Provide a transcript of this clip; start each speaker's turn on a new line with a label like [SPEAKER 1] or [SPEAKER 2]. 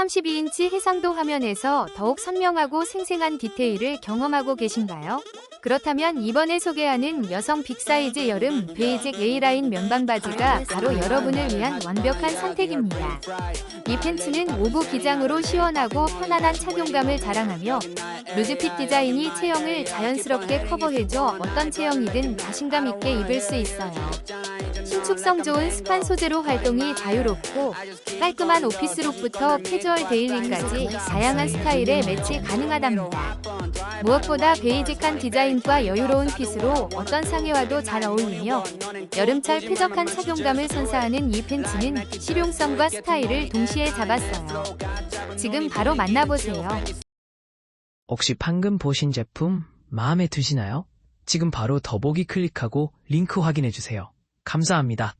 [SPEAKER 1] 32인치 해상도 화면에서 더욱 선명하고 생생한 디테일을 경험하고 계신가요? 그렇다면 이번에 소개하는 여성 빅사이즈 여름 베이직 A라인 면방 바지가 바로 여러분을 위한 완벽한 선택입니다. 이 팬츠는 오브 기장으로 시원하고 편안한 착용감을 자랑하며 루즈핏 디자인이 체형을 자연스럽게 커버해줘 어떤 체형이든 자신감 있게 입을 수 있어요. 신축성 좋은 스판 소재로 활동이 자유롭고 깔끔한 오피스룩부터 캐주얼 데일리까지 다양한 스타일에 매치 가능하답니다. 무엇보다 베이직한 디자인과 여유로운 핏으로 어떤 상의와도 잘 어울리며 여름철 쾌적한 착용감을 선사하는 이 팬츠는 실용성과 스타일을 동시에 잡았어요. 지금 바로 만나보세요.
[SPEAKER 2] 혹시 방금 보신 제품 마음에 드시나요? 지금 바로 더보기 클릭하고 링크 확인해주세요. 감사합니다.